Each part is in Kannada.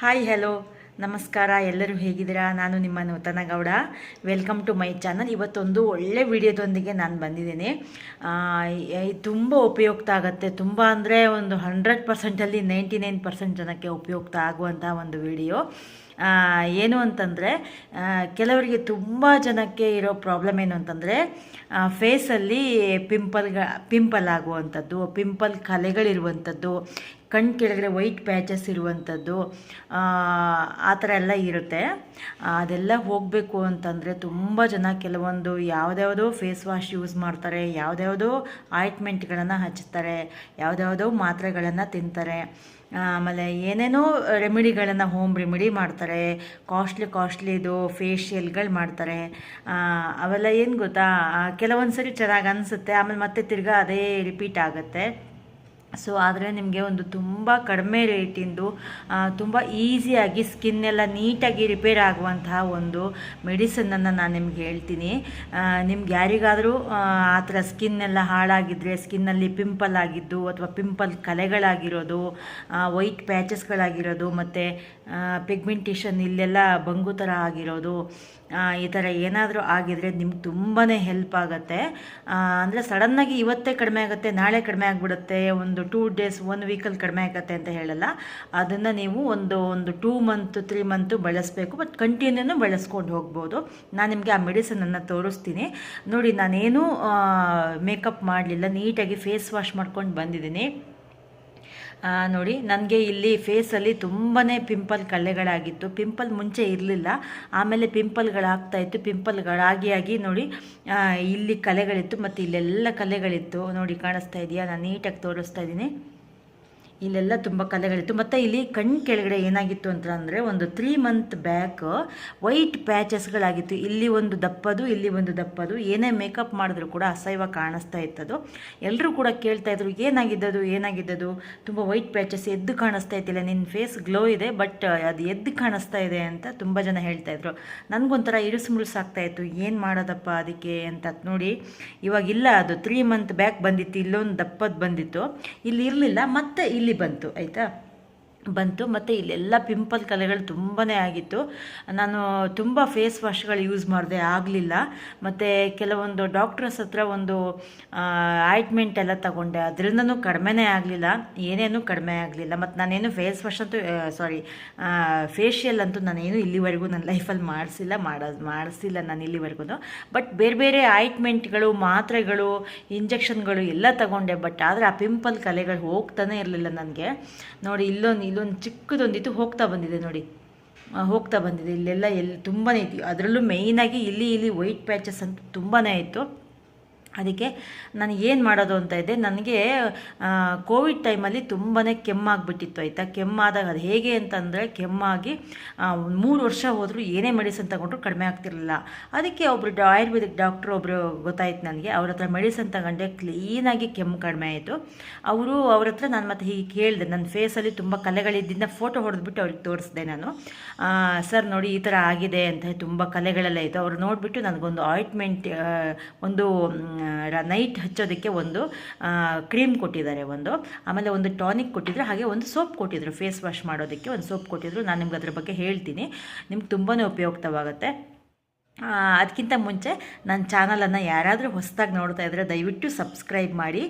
ಹಾಯ್ ಹಲೋ ನಮಸ್ಕಾರ. ಎಲ್ಲರೂ ಹೇಗಿದ್ದೀರಾ? ನಾನು ನಿಮ್ಮ Nuthana Gowda. Welcome to my channel ಇವತ್ತೊಂದು ಒಳ್ಳೆ ವಿಡಿಯೋದೊಂದಿಗೆ ನಾನು ಬಂದಿದ್ದೀನಿ. ತುಂಬ ಉಪಯುಕ್ತ ಆಗುತ್ತೆ. ತುಂಬ ಅಂದರೆ ಒಂದು ಹಂಡ್ರೆಡ್ ಪರ್ಸೆಂಟಲ್ಲಿ ನೈಂಟಿ ನೈನ್ ಪರ್ಸೆಂಟ್ ಜನಕ್ಕೆ ಉಪಯುಕ್ತ ಆಗುವಂಥ ಒಂದು ವಿಡಿಯೋ. ಏನು ಅಂತಂದರೆ ಕೆಲವರಿಗೆ ತುಂಬ ಜನಕ್ಕೆ ಇರೋ ಪ್ರಾಬ್ಲಮ್ ಏನು ಅಂತಂದರೆ ಫೇಸಲ್ಲಿ ಪಿಂಪಲ್ಗ ಪಿಂಪಲ್ ಆಗುವಂಥದ್ದು ಪಿಂಪಲ್ ಕಲೆಗಳಿರುವಂಥದ್ದು ಕಣ್ಣು ಕೆಳಗಡೆ ವೈಟ್ ಪ್ಯಾಚಸ್ ಇರುವಂಥದ್ದು, ಆ ಥರ ಎಲ್ಲ ಇರುತ್ತೆ. ಅದೆಲ್ಲ ಹೋಗಬೇಕು ಅಂತಂದರೆ ತುಂಬ ಜನ ಕೆಲವೊಂದು ಯಾವುದ್ಯಾವುದೋ ಫೇಸ್ ವಾಶ್ ಯೂಸ್ ಮಾಡ್ತಾರೆ, ಯಾವುದ್ಯಾವುದೋ ಆಯಿಂಟ್ಮೆಂಟ್ಗಳನ್ನು ಹಚ್ತಾರೆ, ಯಾವುದ್ಯಾವುದೋ ಮಾತ್ರೆಗಳನ್ನು ತಿಂತಾರೆ. ಆಮೇಲೆ ಏನೇನೋ ರೆಮಿಡಿಗಳನ್ನು ಹೋಮ್ ರೆಮಿಡಿ ಮಾಡ್ತಾರೆ ಕಾಸ್ಟ್ಲಿ ಕಾಸ್ಟ್ಲಿದು ಫೇಶಿಯಲ್ಗಳು ಮಾಡ್ತಾರೆ. ಅವೆಲ್ಲ ಏನು ಗೊತ್ತಾ? ಕೆಲವೊಂದು ಸರಿ ಚೆನ್ನಾಗಿ ಅನಿಸುತ್ತೆ, ಆಮೇಲೆ ಮತ್ತೆ ತಿರ್ಗಾ ಅದೇ ರಿಪೀಟ್ ಆಗುತ್ತೆ. ಸೊ ಆದರೆ ನಿಮಗೆ ಒಂದು ತುಂಬ ಕಡಿಮೆ ರೇಟಿಂದು ತುಂಬ ಈಸಿಯಾಗಿ ಸ್ಕಿನ್ ಎಲ್ಲ ನೀಟಾಗಿ ರಿಪೇರ್ ಆಗುವಂತಹ ಒಂದು ಮೆಡಿಸನನ್ನು ನಾನು ನಿಮ್ಗೆ ಹೇಳ್ತೀನಿ. ನಿಮ್ಗೆ ಯಾರಿಗಾದರೂ, ಆ ಥರ ಸ್ಕಿನ್ನೆಲ್ಲ ಹಾಳಾಗಿದ್ದರೆ ಸ್ಕಿನ್ನಲ್ಲಿ ಪಿಂಪಲ್ ಆಗಿದ್ದು ಅಥವಾ ಪಿಂಪಲ್ ಕಲೆಗಳಾಗಿರೋದು ವೈಟ್ ಪ್ಯಾಚಸ್ಗಳಾಗಿರೋದು, ಮತ್ತು ಪಿಗ್ಮೆಂಟೇಷನ್ ಇಲ್ಲೆಲ್ಲ ಬಂಗು ಥರ ಆಗಿರೋದು ಈ ಥರ ಏನಾದರೂ ಆಗಿದರೆ ನಿಮ್ಗೆ ತುಂಬಾ ಹೆಲ್ಪ್ ಆಗುತ್ತೆ. ಅಂದರೆ ಸಡನ್ನಾಗಿ ಇವತ್ತೇ ಕಡಿಮೆ ಆಗುತ್ತೆ, ನಾಳೆ ಕಡಿಮೆ ಆಗಿಬಿಡುತ್ತೆ, ಒಂದು ಟೂ ಡೇಸ್ ಒನ್ ವೀಕಲ್ಲಿ ಕಡಿಮೆ ಆಗುತ್ತೆ ಅಂತ ಹೇಳಲ್ಲ. ಅದನ್ನು ನೀವು ಒಂದು ಒಂದು ಟೂ ಮಂತ್ ತ್ರೀ ಮಂತು ಬಳಸಬೇಕು ಬಟ್ ಕಂಟಿನ್ಯೂನು ಬಳಸ್ಕೊಂಡು ಹೋಗ್ಬೋದು. ನಾನು ನಿಮಗೆ ಆ ಮೆಡಿಸನನ್ನು ತೋರಿಸ್ತೀನಿ. ನೋಡಿ, ನಾನೇನು ಮೇಕಪ್ ಮಾಡಲಿಲ್ಲ, ನೀಟಾಗಿ ಫೇಸ್ ವಾಶ್ ಮಾಡ್ಕೊಂಡು ಬಂದಿದ್ದೀನಿ. ನೋಡಿ, ನನಗೆ ಇಲ್ಲಿ ಫೇಸಲ್ಲಿ ತುಂಬಾ ಪಿಂಪಲ್ ಕಳ್ಳೆಗಳಾಗಿತ್ತು. ಪಿಂಪಲ್ ಮುಂಚೆ ಇರಲಿಲ್ಲ. ಆಮೇಲೆ ಪಿಂಪಲ್ಗಳಾಗ್ತಾ ಇತ್ತು. ಪಿಂಪಲ್ಗಳಾಗಿ ಆಗಿ ನೋಡಿ ಇಲ್ಲಿ ಕಲೆಗಳಿತ್ತು. ಮತ್ತು ಇಲ್ಲೆಲ್ಲ ಕಲೆಗಳಿತ್ತು. ನೋಡಿ, ಕಾಣಿಸ್ತಾ ಇದೆಯಾ? ನಾನು ನೀಟಾಗಿ ತೋರಿಸ್ತಾ ಇದ್ದೀನಿ. ಇಲ್ಲೆಲ್ಲ ತುಂಬ ಕಲೆಗಳಿತ್ತು. ಮತ್ತು ಇಲ್ಲಿ ಕಣ್ಣು ಕೆಳಗಡೆ ಏನಾಗಿತ್ತು ಅಂತ ಅಂದರೆ ಒಂದು ತ್ರೀ ಮಂತ್ ಬ್ಯಾಕ್ ವೈಟ್ ಪ್ಯಾಚಸ್ಗಳಾಗಿತ್ತು ಇಲ್ಲಿ ಒಂದು ದಪ್ಪದು, ಇಲ್ಲಿ ಒಂದು ದಪ್ಪದು. ಏನೇ ಮೇಕಪ್ ಮಾಡಿದ್ರು ಕೂಡ ಅಸಹ್ಯವಾಗಿ ಕಾಣಿಸ್ತಾ ಇತ್ತದು ಎಲ್ಲರೂ ಕೂಡ ಕೇಳ್ತಾ ಇದ್ರು, ಏನಾಗಿದ್ದದು ಏನಾಗಿದ್ದದು? ತುಂಬ ವೈಟ್ ಪ್ಯಾಚಸ್ ಎದ್ದು ಕಾಣಿಸ್ತಾ ಇತ್ತಿಲ್ಲ ನಿನ್ನ ಫೇಸ್ ಗ್ಲೋ ಇದೆ ಬಟ್ ಅದು ಎದ್ದು ಕಾಣಿಸ್ತಾ ಇದೆ ಅಂತ ತುಂಬ ಜನ ಹೇಳ್ತಾ ಇದ್ರು. ನನಗೊಂಥರ ಇರುಸು ಮುರುಸು ಆಗ್ತಾ ಇತ್ತು. ಏನು ಮಾಡೋದಪ್ಪ ಅದಕ್ಕೆ ಅಂತ ನೋಡಿ. ಇವಾಗಿಲ್ಲ ಅದು ತ್ರೀ ಮಂತ್ ಬ್ಯಾಕ್ ಬಂದಿತ್ತು. ಇಲ್ಲೊಂದು ದಪ್ಪದ್ದು ಬಂದಿತ್ತು. ಇಲ್ಲಿ ಇರಲಿಲ್ಲ. ಮತ್ತೆ ಇಲ್ಲಿ ಬಂತು ಆಯಿತಾ? ಬಂತು ಮತ್ತು ಇಲ್ಲೆಲ್ಲ ಪಿಂಪಲ್ ಕಲೆಗಳು ತುಂಬಾ ಆಗಿತ್ತು. ನಾನು ತುಂಬ ಫೇಸ್ ವಾಶ್ಗಳು ಯೂಸ್ ಮಾಡಿದೆ ಆಗಲಿಲ್ಲ. ಮತ್ತು ಕೆಲವೊಂದು ಡಾಕ್ಟ್ರಸ್ ಹತ್ರ ಒಂದು ಆಯಿಂಟ್ಮೆಂಟ್ ಎಲ್ಲ ತಗೊಂಡೆ. ಅದರಿಂದನು ಕಡಿಮೆನೇ ಆಗಲಿಲ್ಲ. ಏನೇನೂ ಕಡಿಮೆ ಆಗಲಿಲ್ಲ. ಮತ್ತು ನಾನೇನು ಫೇಸ್ ವಾಶ್ ಅಂತೂ ಸಾರಿ ಫೇಶಿಯಲ್ ಅಂತೂ ನಾನೇನು ಇಲ್ಲಿವರೆಗೂ ನನ್ನ ಲೈಫಲ್ಲಿ ಮಾಡಿಸಿಲ್ಲ. ಮಾಡೋದು ಮಾಡಿಸಿಲ್ಲ ನಾನು ಇಲ್ಲಿವರೆಗೂ ಬಟ್ ಬೇರೆ ಬೇರೆ ಆಯಿಂಟ್ಮೆಂಟ್ಗಳು ಮಾತ್ರೆಗಳು ಇಂಜೆಕ್ಷನ್ಗಳು ಎಲ್ಲ ತಗೊಂಡೆ. ಬಟ್ ಆದರೆ ಆ ಪಿಂಪಲ್ ಕಲೆಗಳು ಹೋಗ್ತಾನೆ ಇರಲಿಲ್ಲ ನನಗೆ. ನೋಡಿ, ಇಲ್ಲೊಂದು ಇಲ್ಲೊಂದು ಚಿಕ್ಕದೊಂದಿತ್ತು ಹೋಗ್ತಾ ಬಂದಿದೆ ನೋಡಿ. ಹೋಗ್ತಾ ಬಂದಿದೆ. ಇಲ್ಲೆಲ್ಲ ಎಲ್ಲಿ ತುಂಬಾ ಇತ್ತು. ಅದರಲ್ಲೂ ಮೇಯ್ನಾಗಿ ಇಲ್ಲಿ ಇಲ್ಲಿ ವೈಟ್ ಪ್ಯಾಚಸ್ ಅಂತ ತುಂಬಾ ಇತ್ತು. ಅದಕ್ಕೆ ನಾನು ಏನು ಮಾಡೋದು ಅಂತ ಇದ್ದೆ, ನನಗೆ ಕೋವಿಡ್ ಟೈಮಲ್ಲಿ ತುಂಬಾ ಕೆಮ್ಮಾಗ್ಬಿಟ್ಟಿತ್ತು ಆಯಿತಾ. ಕೆಮ್ಮಾದಾಗ ಅದು ಹೇಗೆ ಅಂತಂದರೆ ಕೆಮ್ಮಾಗಿ ಮೂರು ವರ್ಷ ಹೋದರೂ ಏನೇ ಮೆಡಿಸನ್ ತಗೊಂಡ್ರು ಕಡಿಮೆ ಆಗ್ತಿರಲಿಲ್ಲ. ಅದಕ್ಕೆ ಒಬ್ಬರು ಆಯುರ್ವೇದಿಕ್ ಡಾಕ್ಟ್ರು ಒಬ್ಬರು ಗೊತ್ತಾಯ್ತು ನನಗೆ, ಅವ್ರ ಹತ್ರ ಮೆಡಿಸನ್ ತಗೊಂಡೆ, ಕ್ಲೀನಾಗಿ ಕೆಮ್ಮು ಕಡಿಮೆ ಆಯಿತು. ಅವರು, ಅವ್ರ ಹತ್ರ ನಾನು ಮತ್ತೆ ಹೀಗೆ ಕೇಳಿದೆ, ನನ್ನ ಫೇಸಲ್ಲಿ ತುಂಬ ಕಲೆಗಳಿದ್ದಿಂದ ಫೋಟೋ ಹೊಡೆದ್ಬಿಟ್ಟು ಅವ್ರಿಗೆ ತೋರಿಸಿದೆ ನಾನು. ಸರ್ ನೋಡಿ ಈ ಥರ ಆಗಿದೆ ಅಂತ ತುಂಬ ಕಲೆಗಳೆಲ್ಲ ಇತ್ತು. ಅವ್ರು ನೋಡಿಬಿಟ್ಟು ನನಗೊಂದು ಆಯಿಂಟ್ಮೆಂಟ್ ಒಂದು ನೈಟ್ ಹಚ್ಚೋದಕ್ಕೆ ಒಂದು ಕ್ರೀಮ್ ಕೊಟ್ಟಿದ್ದಾರೆ ಒಂದು. ಆಮೇಲೆ ಒಂದು ಟಾನಿಕ್ ಕೊಟ್ಟಿದ್ರು, ಹಾಗೆ ಒಂದು ಸೋಪ್ ಕೊಟ್ಟಿದ್ರು. ಫೇಸ್ ವಾಶ್ ಮಾಡೋದಕ್ಕೆ ಒಂದು ಸೋಪ್ ಕೊಟ್ಟಿದ್ರು. ನಾನು ನಿಮ್ಗೆ ಅದ್ರ ಬಗ್ಗೆ ಹೇಳ್ತೀನಿ. ನಿಮ್ಗೆ ತುಂಬಾ ಉಪಯುಕ್ತವಾಗುತ್ತೆ. ಅದಕ್ಕಿಂತ ಮುಂಚೆ ನನ್ನ ಚಾನಲನ್ನು ಯಾರಾದರೂ ಹೊಸದಾಗಿ ನೋಡ್ತಾ ಇದ್ದರೆ ದಯವಿಟ್ಟು ಸಬ್ಸ್ಕ್ರೈಬ್ ಮಾಡಿ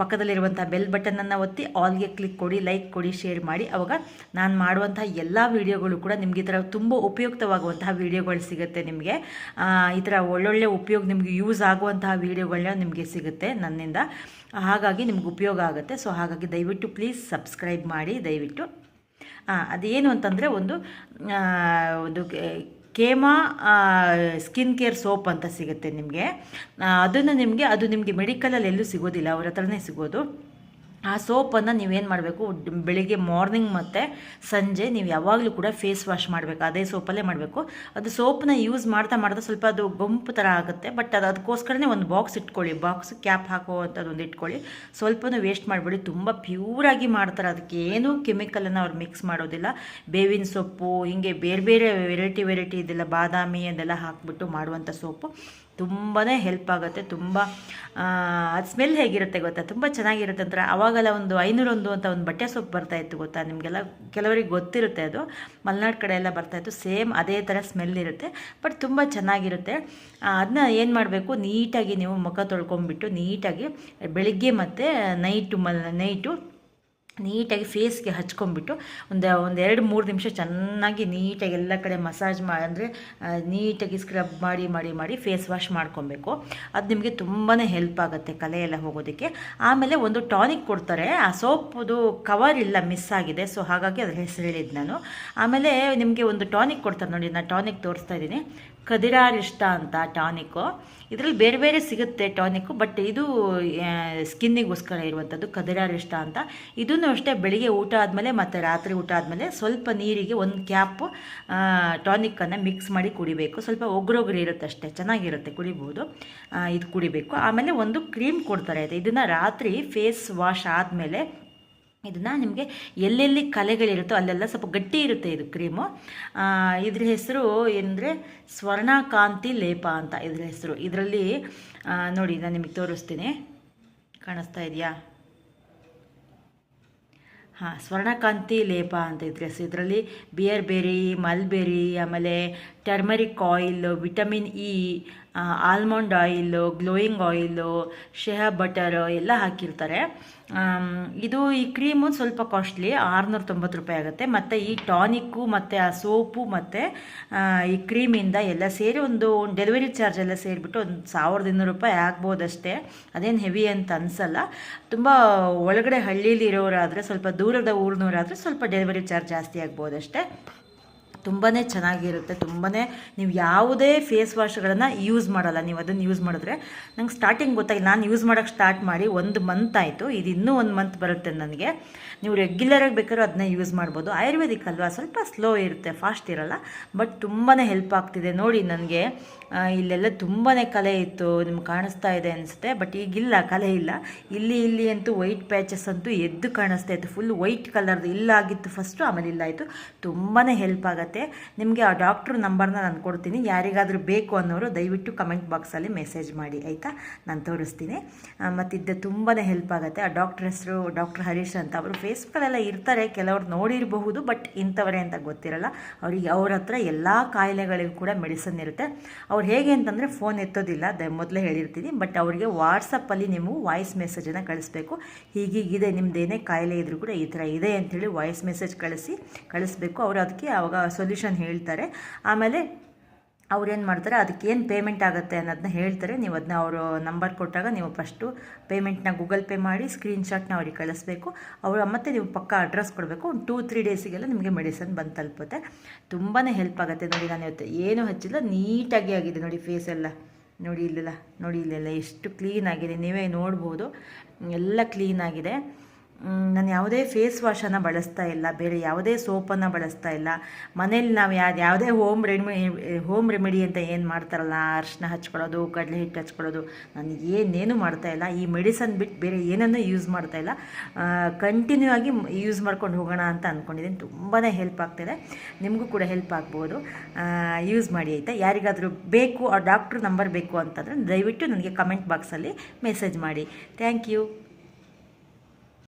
ಪಕ್ಕದಲ್ಲಿರುವಂಥ ಬೆಲ್ ಬಟನನ್ನು ಒತ್ತಿ ಆಲ್ಗೆ ಕ್ಲಿಕ್ ಕೊಡಿ, ಲೈಕ್ ಕೊಡಿ, ಶೇರ್ ಮಾಡಿ. ಅವಾಗ ನಾನು ಮಾಡುವಂಥ ಎಲ್ಲ ವೀಡಿಯೋಗಳು ಕೂಡ ನಿಮಗೆ ಈ ಥರ ತುಂಬ ಉಪಯುಕ್ತವಾಗುವಂತಹ ವೀಡಿಯೋಗಳು ಸಿಗುತ್ತೆ ನಿಮಗೆ. ಈ ಥರ ಒಳ್ಳೊಳ್ಳೆ ಉಪಯೋಗ ನಿಮಗೆ ಯೂಸ್ ಆಗುವಂತಹ ವೀಡಿಯೋಗಳನ್ನ ನಿಮಗೆ ಸಿಗುತ್ತೆ ನನ್ನಿಂದ. ಹಾಗಾಗಿ ನಿಮ್ಗೆ ಉಪಯೋಗ ಆಗುತ್ತೆ. ಸೊ, ಹಾಗಾಗಿ ದಯವಿಟ್ಟು ಪ್ಲೀಸ್ ಸಬ್ಸ್ಕ್ರೈಬ್ ಮಾಡಿ, ದಯವಿಟ್ಟು. ಅದೇನು ಅಂತಂದರೆ ಒಂದು ಒಂದು ಕೇಮಾ ಸ್ಕಿನ್ ಕೇರ್ ಸೋಪ್ ಅಂತ ಸಿಗುತ್ತೆ ನಿಮಗೆ. ಅದನ್ನು ನಿಮಗೆ, ಅದು ನಿಮಗೆ ಮೆಡಿಕಲಲ್ಲಿ ಎಲ್ಲೂ ಸಿಗೋದಿಲ್ಲ, ಅವ್ರ ಹತ್ರನೇ ಸಿಗೋದು. ಆ ಸೋಪನ್ನು ನೀವೇನು ಮಾಡಬೇಕು ಬೆಳಿಗ್ಗೆ ಮಾರ್ನಿಂಗ್ ಮತ್ತು ಸಂಜೆ ನೀವು ಯಾವಾಗಲೂ ಕೂಡ ಫೇಸ್ ವಾಶ್ ಮಾಡಬೇಕು, ಅದೇ ಸೋಪಲ್ಲೇ ಮಾಡಬೇಕು. ಅದು ಸೋಪನ್ನ ಯೂಸ್ ಮಾಡ್ತಾ ಮಾಡ್ತಾ ಸ್ವಲ್ಪ ಅದು ಗಂಪು ಥರ ಆಗುತ್ತೆ, ಬಟ್ ಅದು ಅದಕ್ಕೋಸ್ಕರನೇ ಒಂದು ಬಾಕ್ಸ್ ಇಟ್ಕೊಳ್ಳಿ, ಬಾಕ್ಸ್ ಕ್ಯಾಪ್ ಹಾಕುವಂಥದ್ದು ಒಂದು ಇಟ್ಕೊಳ್ಳಿ. ಸ್ವಲ್ಪನೂ ವೇಸ್ಟ್ ಮಾಡಬೇಡಿ, ತುಂಬ ಪ್ಯೂರಾಗಿ ಮಾಡ್ತಾರೆ ಅದಕ್ಕೆ ಏನೂ ಕೆಮಿಕಲನ್ನು ಅವ್ರು ಮಿಕ್ಸ್ ಮಾಡೋದಿಲ್ಲ. ಬೇವಿನ ಸೊಪ್ಪು, ಹೀಗೆ ಬೇರೆ ಬೇರೆ ವೆರೈಟಿ ವೆರೈಟಿ ಇದೆಲ್ಲ, ಬಾದಾಮಿ ಅದೆಲ್ಲ ಹಾಕ್ಬಿಟ್ಟು ಮಾಡುವಂಥ ಸೋಪು. ತುಂಬಾ ಹೆಲ್ಪ್ ಆಗುತ್ತೆ, ತುಂಬ ಅದು ಸ್ಮೆಲ್ ಹೇಗಿರುತ್ತೆ ಗೊತ್ತಾ? ತುಂಬ ಚೆನ್ನಾಗಿರುತ್ತೆ ಅಂತ ಆವಾಗೆಲ್ಲ ಒಂದು ಐನೂರೊಂದು ಅಂತ ಒಂದು ಬಟ್ಟೆ ಸೊಪ್ಪು ಬರ್ತಾ ಇತ್ತು ಗೊತ್ತಾ? ನಿಮಗೆಲ್ಲ ಕೆಲವರಿಗೆ ಗೊತ್ತಿರುತ್ತೆ ಅದು. ಮಲೆನಾಡು ಕಡೆ ಎಲ್ಲ ಬರ್ತಾ ಇತ್ತು, ಸೇಮ್ ಅದೇ ಥರ ಸ್ಮೆಲ್ ಇರುತ್ತೆ ಬಟ್ ತುಂಬ ಚೆನ್ನಾಗಿರುತ್ತೆ. ಅದನ್ನ ಏನು ಮಾಡಬೇಕು? ನೀಟಾಗಿ ನೀವು ಮುಖ ತೊಳ್ಕೊಂಬಿಟ್ಟು ನೀಟಾಗಿ ಬೆಳಿಗ್ಗೆ ಮತ್ತು ನೈಟು ಮ ನೈಟು ನೀಟಾಗಿ ಫೇಸ್ಗೆ ಹಚ್ಕೊಂಡ್ಬಿಟ್ಟು ಒಂದು ಒಂದು ಎರಡು, ಮೂರು ನಿಮಿಷ ಚೆನ್ನಾಗಿ ನೀಟಾಗಿ ಎಲ್ಲ ಕಡೆ ಮಸಾಜ್ ಮಾಡಿ ಅಂದರೆ ನೀಟಾಗಿ ಸ್ಕ್ರಬ್ ಮಾಡಿ ಮಾಡಿ ಮಾಡಿ ಫೇಸ್ ವಾಶ್ ಮಾಡ್ಕೊಬೇಕು. ಅದು ನಿಮಗೆ ತುಂಬಾ ಹೆಲ್ಪ್ ಆಗುತ್ತೆ ಕಲೆ ಎಲ್ಲ ಹೋಗೋದಕ್ಕೆ. ಆಮೇಲೆ ಒಂದು ಟಾನಿಕ್ ಕೊಡ್ತಾರೆ. ಆ ಸೋಪುದು ಕವರ್ ಇಲ್ಲ ಮಿಸ್ ಆಗಿದೆ. ಸೊ ಹಾಗಾಗಿ ಅದ್ರ ಹೆಸರು ಹೇಳಿದ್ದು ನಾನು. ಆಮೇಲೆ ನಿಮಗೆ ಒಂದು ಟಾನಿಕ್ ಕೊಡ್ತಾರೆ ನೋಡಿ ನಾನು ಟಾನಿಕ್ ತೋರಿಸ್ತಾ ಇದ್ದೀನಿ. ಕದಿರಾರಿಷ್ಟ ಅಂತ ಟಾನಿಕ್ಕು ಇದರಲ್ಲಿ ಬೇರೆ ಬೇರೆ ಸಿಗುತ್ತೆ ಟಾನಿಕ್ಕು ಬಟ್ ಇದು ಸ್ಕಿನ್ನಿಗೋಸ್ಕರ ಇರುವಂಥದ್ದು ಕದಿರಾರಿಷ್ಟ ಅಂತ. ಇದನ್ನು ಅಷ್ಟೇ ಬೆಳಿಗ್ಗೆ ಊಟ ಆದಮೇಲೆ ಮತ್ತು ರಾತ್ರಿ ಊಟ ಆದಮೇಲೆ ಸ್ವಲ್ಪ ನೀರಿಗೆ ಒಂದು ಕ್ಯಾಪು ಟಾನಿಕ್ಕನ್ನು ಮಿಕ್ಸ್ ಮಾಡಿ ಕುಡಿಬೇಕು. ಸ್ವಲ್ಪ ಒಗ್ರೊಗ್ರು ಇರುತ್ತೆ ಅಷ್ಟೇ, ಚೆನ್ನಾಗಿರುತ್ತೆ ಕುಡಿಬೋದು. ಇದು ಕುಡಿಬೇಕು. ಆಮೇಲೆ ಒಂದು ಕ್ರೀಮ್ ಕೊಡ್ತಾರೆ. ಇದನ್ನು ರಾತ್ರಿ ಫೇಸ್ ವಾಶ್ ಆದಮೇಲೆ ಇದನ್ನು ನಿಮಗೆ ಎಲ್ಲೆಲ್ಲಿ ಕಲೆಗಳಿರುತ್ತೋ ಅಲ್ಲೆಲ್ಲ ಸ್ವಲ್ಪ ಗಟ್ಟಿ ಇರುತ್ತೆ ಇದು ಕ್ರೀಮು. ಇದ್ರ ಹೆಸರು ಏನಂದರೆ ಸ್ವರ್ಣಕಾಂತಿ ಲೇಪ ಅಂತ ಇದ್ರ ಹೆಸರು. ಇದರಲ್ಲಿ ನೋಡಿ ನಾನು ನಿಮಗೆ ತೋರಿಸ್ತೀನಿ. ಕಾಣಿಸ್ತಾ ಇದೆಯಾ? ಹಾಂ, ಸ್ವರ್ಣಕಾಂತಿ ಲೇಪ ಅಂತ ಇದ್ರೆ ಇದರಲ್ಲಿ ಬಿಯರ್ ಬೆರಿ ಮಲ್ಬೆರಿ, ಆಮೇಲೆ turmeric oil, vitamin E almond oil glowing oil shea butter ಎಲ್ಲ ಹಾಕಿರ್ತಾರೆ. ಇದು ಈ ಕ್ರೀಮು ಸ್ವಲ್ಪ ಕಾಸ್ಟ್ಲಿ ಆರುನೂರ ತೊಂಬತ್ತು ರೂಪಾಯಿ ಆಗುತ್ತೆ. ಮತ್ತು ಈ ಟಾನಿಕ್ಕು ಮತ್ತು ಆ ಸೋಪು ಮತ್ತು ಈ ಕ್ರೀಮಿಂದ ಎಲ್ಲ ಸೇರಿ ಒಂದು ಡೆಲಿವರಿ ಚಾರ್ಜ್ ಎಲ್ಲ ಸೇರಿಬಿಟ್ಟು ಒಂದು ಸಾವಿರದ ಇನ್ನೂರು ರೂಪಾಯಿ ಆಗ್ಬೋದಷ್ಟೇ. ಅದೇನು ಹೆವಿ ಅಂತ ಅನಿಸಲ್ಲ. ತುಂಬ ಒಳಗಡೆ ಹಳ್ಳೀಲಿ ಇರೋರಾದರೆ ಸ್ವಲ್ಪ ದೂರದ ಊರಿನವರಾದರೆ ಸ್ವಲ್ಪ ಡೆಲಿವರಿ ಚಾರ್ಜ್ ಜಾಸ್ತಿ ಆಗ್ಬೋದಷ್ಟೇ. ತುಂಬಾ ಚೆನ್ನಾಗಿರುತ್ತೆ ತುಂಬಾ ನೀವು ಯಾವುದೇ ಫೇಸ್ ವಾಶ್ಗಳನ್ನು ಯೂಸ್ ಮಾಡಲ್ಲ. ನೀವು ಅದನ್ನು ಯೂಸ್ ಮಾಡಿದ್ರೆ ನಂಗೆ ಸ್ಟಾರ್ಟಿಂಗ್ ಗೊತ್ತಾಗಿಲ್ಲ. ನಾನು ಯೂಸ್ ಮಾಡೋಕ್ಕೆ ಸ್ಟಾರ್ಟ್ ಮಾಡಿ ಒಂದು ಮಂತ್ ಆಯಿತು. ಇದು ಇನ್ನೂ ಒಂದು ಮಂತ್ ಬರುತ್ತೆ ನನಗೆ. ನೀವು ರೆಗ್ಯುಲರಾಗಿ ಬೇಕಾದ್ರೂ ಅದನ್ನ ಯೂಸ್ ಮಾಡ್ಬೋದು. ಆಯುರ್ವೇದಿಕ್ ಅಲ್ವಾ? ಸ್ವಲ್ಪ ಸ್ಲೋ ಇರುತ್ತೆ ಫಾಸ್ಟ್ ಇರಲ್ಲ. ಬಟ್ ತುಂಬಾ ಹೆಲ್ಪ್ ಆಗ್ತಿದೆ. ನೋಡಿ ನನಗೆ ಇಲ್ಲೆಲ್ಲ ತುಂಬಾ ಕಲೆ ಇತ್ತು, ನಿಮ್ಗೆ ಕಾಣಿಸ್ತಾ ಇದೆ ಅನಿಸುತ್ತೆ. ಬಟ್ ಈಗಿಲ್ಲ, ಕಲೆ ಇಲ್ಲ. ಇಲ್ಲಿ ಇಲ್ಲಿ ಅಂತೂ ವೈಟ್ ಪ್ಯಾಚಸ್ ಅಂತೂ ಎದ್ದು ಕಾಣಿಸ್ತಾ ಇತ್ತು. ಫುಲ್ ವೈಟ್ ಕಲರ್ದು ಇಲ್ಲಾಗಿತ್ತು ಫಸ್ಟು ಆಮೇಲೆ ಇಲ್ಲ ಆಯಿತು. ತುಂಬಾ ಹೆಲ್ಪ್ ಆಗುತ್ತೆ. ನಿಮಗೆ ಆ ಡಾಕ್ಟ್ರ್ ನಂಬರ್ನ ನಾನು ಕೊಡ್ತೀನಿ. ಯಾರಿಗಾದರೂ ಬೇಕು ಅನ್ನೋರು ದಯವಿಟ್ಟು ಕಮೆಂಟ್ ಬಾಕ್ಸಲ್ಲಿ ಮೆಸೇಜ್ ಮಾಡಿ, ಆಯಿತಾ? ನಾನು ತೋರಿಸ್ತೀನಿ. ಮತ್ತಿದ್ದ ತುಂಬಾ ಹೆಲ್ಪ್ ಆಗುತ್ತೆ. ಆ ಡಾಕ್ಟ್ರ್ ಹೆಸರು ಡಾಕ್ಟರ್ ಹರೀಶ್ ಅಂತ ಅವರು ಫೇಸ್ಬುಕ್ಕಲ್ಲೆಲ್ಲ ಇರ್ತಾರೆ, ಕೆಲವ್ರು ನೋಡಿರಬಹುದು, ಬಟ್ ಇಂಥವರೇ ಅಂತ ಗೊತ್ತಿರಲ್ಲ. ಅವರಿಗೆ ಅವ್ರ ಹತ್ರ ಎಲ್ಲ ಕಾಯಿಲೆಗಳಿಗೂ ಕೂಡ ಮೆಡಿಸನ್ ಇರುತ್ತೆ. ಅವ್ರು ಹೇಗೆ ಅಂತಂದರೆ ಫೋನ್ ಎತ್ತೋದಿಲ್ಲ, ದ ಮೊದಲೇ ಹೇಳಿರ್ತೀನಿ, ಬಟ್ ಅವರಿಗೆ ವಾಟ್ಸಪ್ಪಲ್ಲಿ ನೀವು ವಾಯ್ಸ್ ಮೆಸೇಜನ್ನು ಕಳಿಸ್ಬೇಕು. ಹೀಗೀಗಿದೆ ನಿಮ್ಮದೇನೇ ಕಾಯಿಲೆ ಇದ್ರೂ ಕೂಡ ಈ ಥರ ಇದೆ ಅಂಥೇಳಿ ವಾಯ್ಸ್ ಮೆಸೇಜ್ ಕಳಿಸಿ, ಕಳಿಸ್ಬೇಕು. ಅವರು ಅದಕ್ಕೆ ಅವಾಗ ಸೊಲ್ಯೂಷನ್ ಹೇಳ್ತಾರೆ. ಆಮೇಲೆ ಅವ್ರೇನು ಮಾಡ್ತಾರೆ, ಅದಕ್ಕೆ ಏನು ಪೇಮೆಂಟ್ ಆಗುತ್ತೆ ಅನ್ನೋದನ್ನ ಹೇಳ್ತಾರೆ. ನೀವು ಅದನ್ನ ಅವರು ನಂಬರ್ ಕೊಟ್ಟಾಗ ನೀವು ಫಸ್ಟು ಪೇಮೆಂಟ್ನ ಗೂಗಲ್ ಪೇ ಮಾಡಿ ಸ್ಕ್ರೀನ್ಶಾಟ್ನ ಅವ್ರಿಗೆ ಕಳಿಸ್ಬೇಕು. ಅವರು ಮತ್ತೆ ನೀವು ಪಕ್ಕ ಅಡ್ರೆಸ್ ಕೊಡಬೇಕು. ಒಂದು ಟೂ ತ್ರೀ ಡೇಸಿಗೆಲ್ಲ ನಿಮಗೆ ಮೆಡಿಸನ್ ಬಂದು ತಲುಪುತ್ತೆ. ತುಂಬಾ ಹೆಲ್ಪ್ ಆಗುತ್ತೆ ನೋಡಿ ನಾನು ಇವತ್ತು. ಏನು ಹಚ್ಚಿಲ್ಲ, ನೀಟಾಗಿ ಆಗಿದೆ ನೋಡಿ ಫೇಸ್ ಎಲ್ಲ. ನೋಡಿ ಇಲ್ಲಲ್ಲ, ನೋಡಿ ಇಲ್ಲೆಲ್ಲ. ಎಷ್ಟು ಕ್ಲೀನ್ ಆಗಿದೆ. ನೀವೇ ನೋಡ್ಬೋದು. ಎಲ್ಲ ಕ್ಲೀನ್ ಆಗಿದೆ. ನಾನು ಯಾವುದೇ ಫೇಸ್ ವಾಶನ್ನು ಬಳಸ್ತಾ ಇಲ್ಲ, ಬೇರೆ ಯಾವುದೇ ಸೋಪನ್ನು ಬಳಸ್ತಾ ಇಲ್ಲ. ಮನೇಲಿ ನಾವು ಯಾವ್ದು ಯಾವುದೇ ಹೋಮ್ ರೆಮಿ ಹೋಮ್ ರೆಮಿಡಿ ಅಂತ ಏನು ಮಾಡ್ತಾರಲ್ಲ ಅರ್ಶಿನ ಹಚ್ಕೊಳ್ಳೋದು, ಕಡಲೆ ಹಿಟ್ಟು ಹಚ್ಕೊಳ್ಳೋದು, ನಾನು ಏನೇನು ಮಾಡ್ತಾ ಇಲ್ಲ, ಈ ಮೆಡಿಸನ್ ಬಿಟ್ಟು ಬೇರೆ ಏನನ್ನೂ ಯೂಸ್ ಮಾಡ್ತಾ ಇಲ್ಲ. ಕಂಟಿನ್ಯೂ ಆಗಿ ಯೂಸ್ ಮಾಡ್ಕೊಂಡು ಹೋಗೋಣ ಅಂತ ಅಂದ್ಕೊಂಡಿದ್ದೀನಿ ತುಂಬಾ ಹೆಲ್ಪ್ ಆಗ್ತಿದೆ. ನಿಮಗೂ ಕೂಡ ಹೆಲ್ಪ್ ಆಗ್ಬೋದು. ಯೂಸ್ ಮಾಡಿ ಆಯಿತಾ? ಯಾರಿಗಾದರೂ ಬೇಕು, ಆ ಡಾಕ್ಟ್ರ್ ನಂಬರ್ ಬೇಕು ಅಂತಂದರೆ ದಯವಿಟ್ಟು ನನಗೆ ಕಮೆಂಟ್ ಬಾಕ್ಸಲ್ಲಿ ಮೆಸೇಜ್ ಮಾಡಿ. Thank you